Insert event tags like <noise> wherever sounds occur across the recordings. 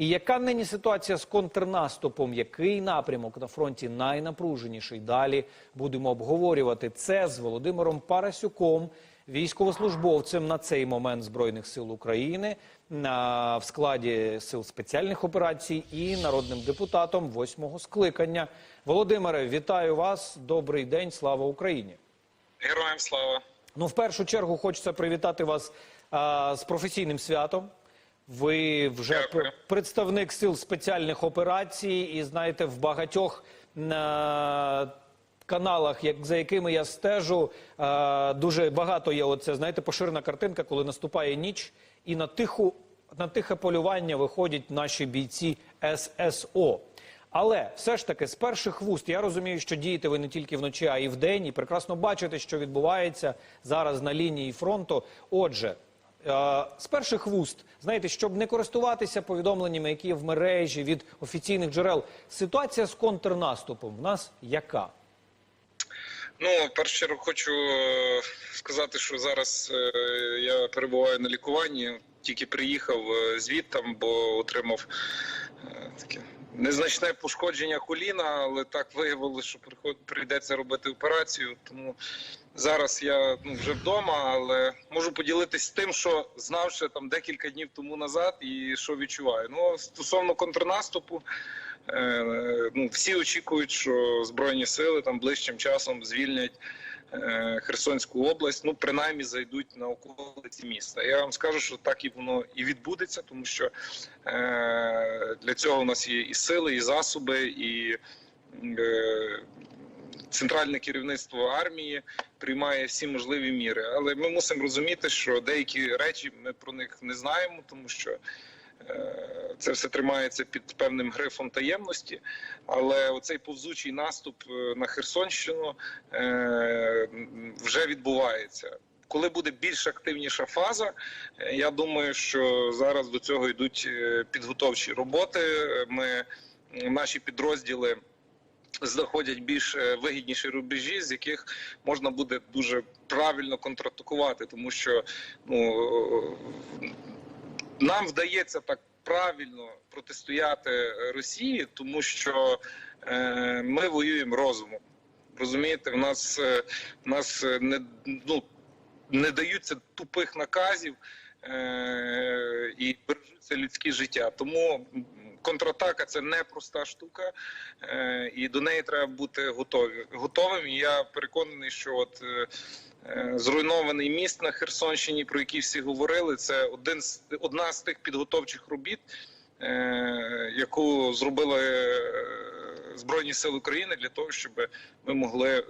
І яка нині ситуація з контрнаступом? Який напрямок на фронті найнапруженіший? Далі будемо обговорювати це з Володимиром Парасюком, військовослужбовцем на цей момент збройних сил України на в складі сил спеціальних операцій і народним депутатом восьмого скликання. Володимире, вітаю вас. Добрий день. Слава Україні. Героям слава. Ну, в першу чергу хочеться привітати вас а, з професійним святом. Ви вже Дякую. представник сил спеціальних операцій, і знаєте, в багатьох на каналах, як за якими я стежу, а, дуже багато є. Оце знаєте, поширена картинка, коли наступає ніч, і на тиху на тихе полювання виходять наші бійці ССО. Але все ж таки з перших вуст я розумію, що дієте ви не тільки вночі, а й вдень, і прекрасно бачите, що відбувається зараз на лінії фронту. Отже, е, з перших вуст, знаєте, щоб не користуватися повідомленнями, які в мережі від офіційних джерел, ситуація з контрнаступом в нас яка? Ну, першу чергу хочу е, сказати, що зараз е, я перебуваю на лікуванні. Тільки приїхав е, звідтам, бо отримав е, таке незначне пошкодження коліна, але так виявилося, що прийдеться робити операцію. Тому зараз я ну, вже вдома, але можу поділитись тим, що знав ще там декілька днів тому назад, і що відчуваю. Ну стосовно контрнаступу. Е, ну, всі очікують, що збройні сили там ближчим часом звільнять е, Херсонську область. Ну принаймні зайдуть на околиці міста. Я вам скажу, що так і воно і відбудеться, тому що е, для цього у нас є і сили, і засоби, і е, центральне керівництво армії приймає всі можливі міри. Але ми мусимо розуміти, що деякі речі ми про них не знаємо, тому що. Е, Це все тримається під певним грифом таємності, але оцей повзучий наступ е, на Херсонщину е, вже відбувається. Коли буде більш активніша фаза, я думаю, що зараз до цього йдуть підготовчі роботи. Ми наші підрозділи знаходять більш е, вигідніші рубежі, з яких можна буде дуже правильно контратакувати, тому що ну нам вдається так правильно протистояти Росії, тому що е, ми воюємо розумом. Розумієте, в нас е, в нас е, не ну не даються тупих наказів е, і бережуться людські життя. Тому контратака це непроста штука, е, і до неї треба бути готові готовим. І я переконаний, що от е, е, зруйнований міст на Херсонщині, про який всі говорили, це один з одна з тих підготовчих робіт, яку зробили Збройні Сили України для того, щоб ми могли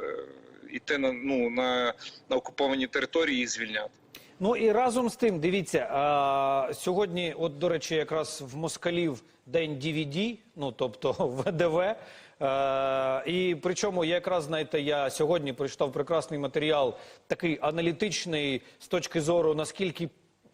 йти на ну на, на окуповані території і звільняти. Ну і разом з тим, дивіться, а, сьогодні, от до речі, якраз в москалів день DVD, ну тобто <laughs> ВДВ. А, і причому я якраз знаєте, я сьогодні прочитав прекрасний матеріал, такий аналітичний з точки зору наскільки.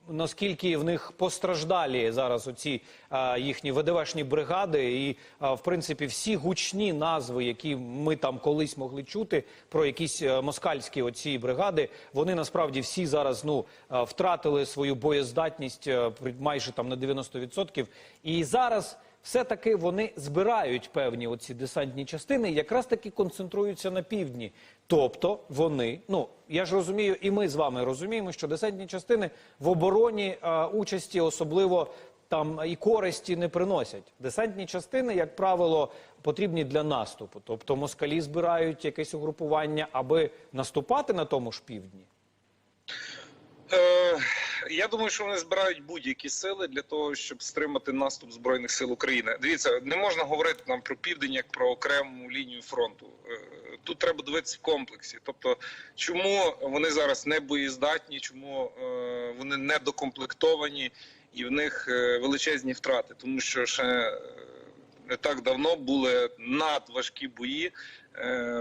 Наскільки в них постраждалі зараз оці е, їхні ВДВшні бригади, і е, в принципі всі гучні назви, які ми там колись могли чути про якісь е, москальські оці бригади, вони насправді всі зараз ну е, втратили свою боєздатність е, майже там на 90%. І зараз все-таки вони збирають певні оці десантні частини, якраз таки концентруються на півдні. Тобто вони, ну я ж розумію, і ми з вами розуміємо, що десантні частини в обороні е, участі особливо там і користі не приносять. Десантні частини, як правило, потрібні для наступу. Тобто москалі збирають якесь угрупування, аби наступати на тому ж півдні. Е, я думаю, що вони збирають будь-які сили для того, щоб стримати наступ збройних сил України. Дивіться, не можна говорити нам про південь як про окрему лінію фронту. Е, Тут треба дивитися в комплексі. Тобто, чому вони зараз не боєздатні, чому е, вони не докомплектовані і в них е, величезні втрати, тому що ще не так давно були надважкі бої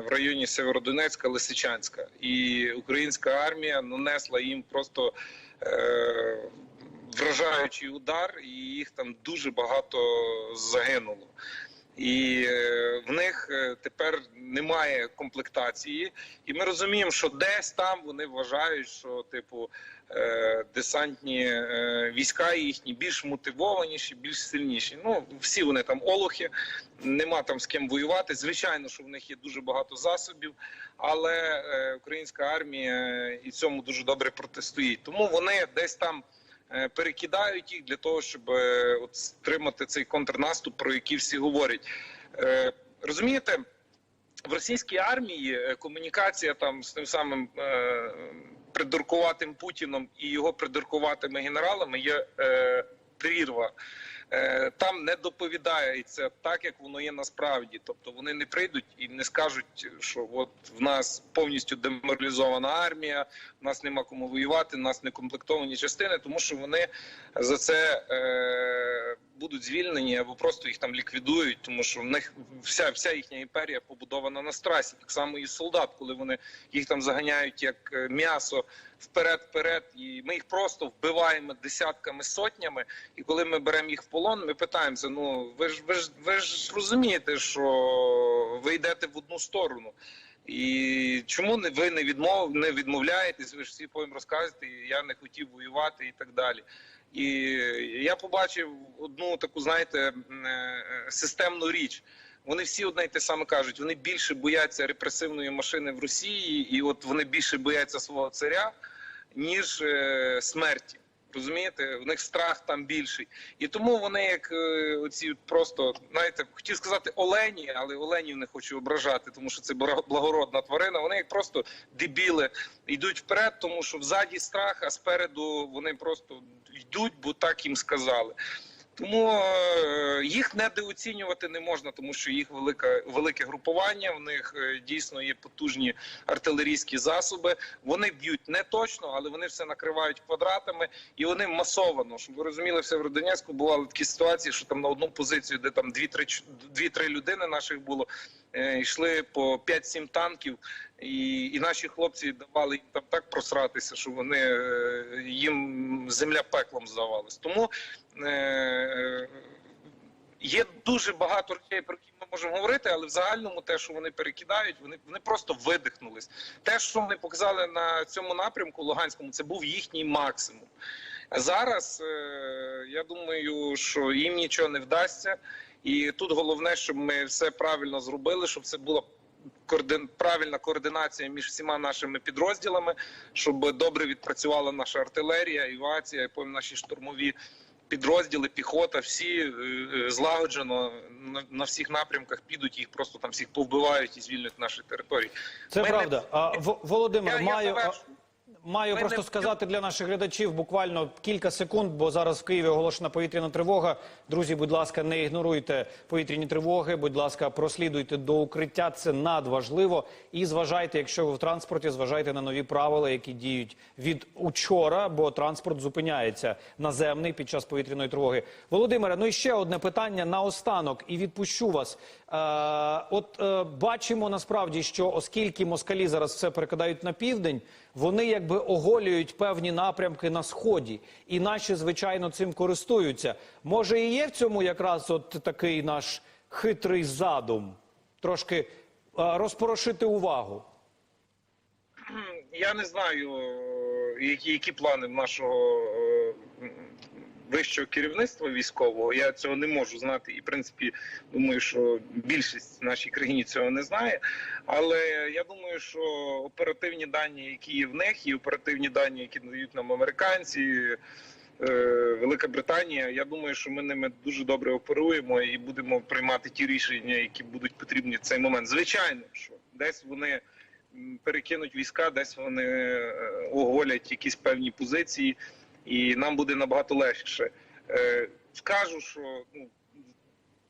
в районі Северодонецька, Лисичанська, і українська армія нанесла їм просто е, вражаючий удар, і їх там дуже багато загинуло. І е, в них е, тепер немає комплектації, і ми розуміємо, що десь там вони вважають, що типу е, десантні війська їхні більш мотивованіші, більш сильніші. Ну всі вони там олухи, нема там з ким воювати. Звичайно, що в них є дуже багато засобів, але українська армія і цьому дуже добре протистоїть. Тому вони десь там. Е, Перекидають їх для того, щоб е, от стримати цей контрнаступ, про який всі говорять. Е, Розумієте, в російській армії комунікація там з тим самим придуркуватим Путіном і його придуркуватими генералами є прірва. Е, там не доповідається так, як воно є насправді. Тобто вони не прийдуть і не скажуть, що от в нас повністю деморалізована армія, в нас нема кому воювати, в нас не комплектовані частини, тому що вони за це е, будуть звільнені або просто їх там ліквідують, тому що в них вся, вся їхня імперія побудована на страсі. Так само і солдат, коли вони їх там заганяють як е, м'ясо вперед-вперед, і ми їх просто вбиваємо десятками сотнями. І коли ми беремо їх в полон, ми питаємося: ну ви ж ви ж ви ж розумієте, що ви йдете в одну сторону. І чому ви не відмов не відмовляєтесь? Ви ж всі потім розказуєте, я не хотів воювати і так далі. І я побачив одну таку, знаєте, е, системну річ. Вони всі одне й те саме кажуть. Вони більше бояться репресивної машини в Росії, і от вони більше бояться свого царя, ніж е, смерті. Розумієте, в них страх там більший, і тому вони як е, оці просто знаєте, хотів сказати олені, але оленів не хочу ображати, тому що це благородна тварина. Вони як просто дебіли йдуть вперед, тому що взаді страх, а спереду вони просто йдуть, бо так їм сказали. Тому е, їх недооцінювати не можна, тому що їх велика велике групування. В них е, дійсно є потужні артилерійські засоби. Вони б'ють не точно, але вони все накривають квадратами і вони масовано. Щоб ви розуміли, все в Донецьку бували такі ситуації, що там на одну позицію, де там 2-3 2-3 людини наших було, е, йшли по 5-7 танків. І, і наші хлопці давали їм там так просратися, що вони їм земля пеклом здавалась. Тому є дуже багато речей, про які ми можемо говорити, але в загальному те, що вони перекидають, вони, вони просто видихнулись. Те, що вони показали на цьому напрямку Луганському, це був їхній максимум. Зараз е, я думаю, що їм нічого не вдасться, і тут головне, щоб ми все правильно зробили, щоб це координ... правильна координація між всіма нашими підрозділами, щоб добре відпрацювала наша артилерія, авіація, потім наші штурмові підрозділи, піхота, всі е, е, злагоджено на, всіх напрямках підуть, їх просто там всіх повбивають і звільнять наші території. Це Мене... правда. А, Володимир, Я, маю. Я. Маю Ми просто не- сказати для наших глядачів буквально кілька секунд, бо зараз в Києві оголошена повітряна тривога. Друзі, будь ласка, не ігноруйте повітряні тривоги. Будь ласка, прослідуйте до укриття. Це надважливо. І зважайте, якщо ви в транспорті, зважайте на нові правила, які діють від учора, бо транспорт зупиняється наземний під час повітряної тривоги. Володимире, ну і ще одне питання наостанок, і відпущу вас. Е, от е, бачимо насправді, що оскільки москалі зараз все перекидають на південь, вони якби оголюють певні напрямки на сході, і наші звичайно цим користуються. Може, і є в цьому якраз от такий наш хитрий задум, трошки розпорошити увагу. Я не знаю, е, які, які плани нашого е, вищого керівництва військового. Я цього не можу знати. І в принципі, думаю, що більшість в нашій країні цього не знає. Але я думаю, що оперативні дані, які є в них, і оперативні дані, які надають нам американці. е, Велика Британія, я думаю, що ми ними дуже добре оперуємо і будемо приймати ті рішення, які будуть потрібні в цей момент. Звичайно, що десь вони перекинуть війська, десь вони е, оголять якісь певні позиції, і нам буде набагато легше. Е, Скажу, що ну,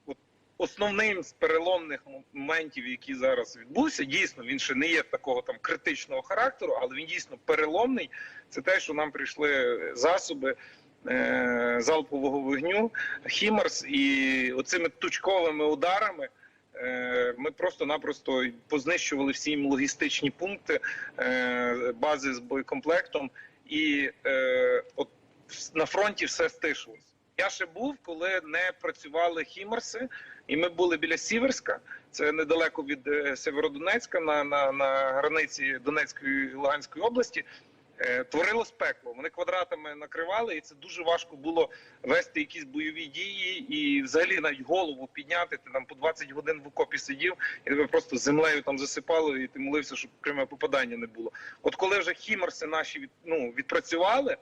от основним з переломних моментів, які зараз відбувся, дійсно він ще не є такого там критичного характеру, але він дійсно переломний. Це те, що нам прийшли засоби. е, Залпового вогню Хімарс і оцими тучковими ударами Е, Ми просто-напросто познищували всі їм логістичні пункти, бази з боєкомплектом, і е, от на фронті все стишилось. Я ще був, коли не працювали хімерси, і ми були біля Сіверська. Це недалеко від е, Северодонецька на, на, на границі Донецької і Луганської області. Е, Творилось пекло. Вони квадратами накривали, і це дуже важко було вести якісь бойові дії і взагалі навіть голову підняти. Ти там по 20 годин в окопі сидів, і тебе просто землею там засипало, і ти молився, щоб пряме попадання не було. От коли вже хімерси наші від, ну, відпрацювали.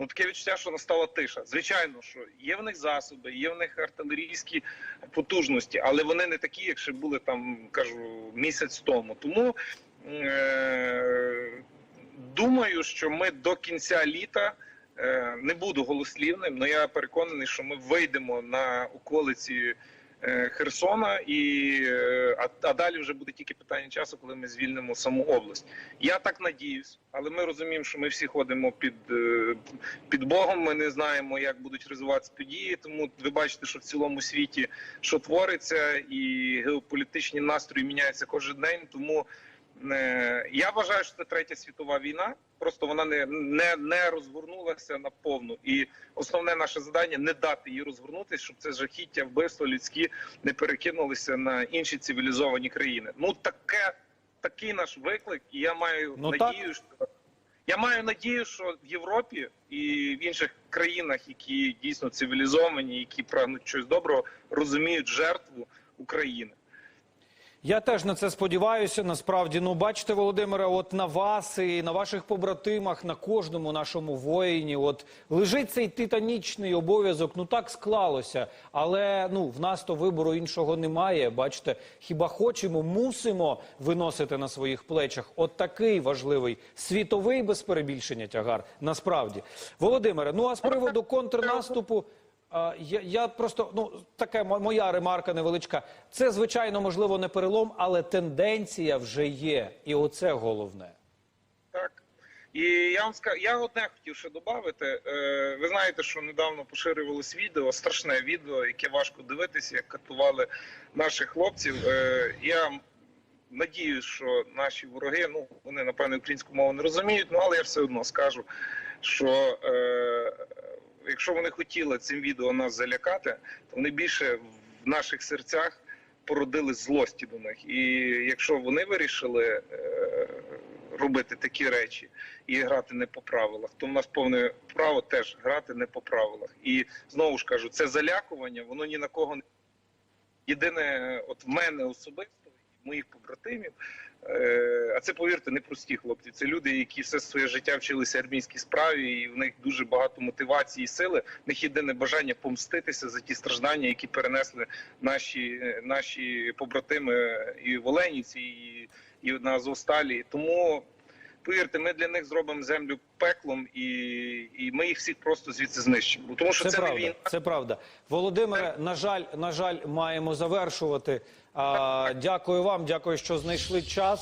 Ну, таке відчуття, що настала тиша. Звичайно, що є в них засоби, є в них артилерійські потужності, але вони не такі, як ще були там, кажу, місяць тому. Тому е- думаю, що ми до кінця літа е- не буду голослівним, але я переконаний, що ми вийдемо на околиці. е, Херсона і е, а, а далі вже буде тільки питання часу, коли ми звільнимо саму область. Я так надіюсь, але ми розуміємо, що ми всі ходимо під, під Богом. Ми не знаємо, як будуть розвиватися події. Тому ви бачите, що в цілому світі що твориться, і геополітичні настрої міняються кожен день. Тому я вважаю, що це третя світова війна. Просто вона не, не, не розгорнулася наповну. І основне наше завдання не дати їй розгорнутися, щоб це жахіття, вбивства людські не перекинулися на інші цивілізовані країни. Ну таке такий наш виклик, і я маю Ну, надію, що я маю надію, що в Європі і в інших країнах, які дійсно цивілізовані, які прагнуть щось доброго, розуміють жертву України. Я теж на це сподіваюся. Насправді, ну бачите, Володимире, от на вас і на ваших побратимах, на кожному нашому воїні, от лежить цей титанічний обов'язок. Ну так склалося. Але ну в нас то вибору іншого немає. Бачите, хіба хочемо, мусимо виносити на своїх плечах. От такий важливий світовий без перебільшення тягар. Насправді, Володимире, ну а з приводу контрнаступу. Я, я просто ну така моя ремарка невеличка. Це звичайно можливо не перелом, але тенденція вже є, і оце головне. Так. І я вам скажу, я одне хотів ще додати. Е, ви знаєте, що недавно поширювалось відео, страшне відео, яке важко дивитися, як катували наших хлопців. Е, я надіюсь, що наші вороги, ну вони напевне українську мову не розуміють, ну але я все одно скажу, що е, якщо вони хотіли цим відео нас залякати, то вони більше в наших серцях породили злості до них. І якщо вони вирішили е, робити такі речі і грати не по правилах, то в нас повне право теж грати не по правилах. І знову ж кажу, це залякування, воно ні на кого не єдине, от в мене особисто, і моїх побратимів. Е, А це повірте, не прості хлопці. Це люди, які все своє життя вчилися армійській справі, і в них дуже багато мотивації і сили. В них єдине бажання помститися за ті страждання, які перенесли наші, наші побратими і в Оленівці, і, і на Азовсталі. Тому повірте, ми для них зробимо землю пеклом, і, і ми їх всіх просто звідси знищимо. Тому що Це це, не війна. Це правда. Володимире, на жаль, на жаль, маємо завершувати. Дякую вам, дякую, що знайшли час.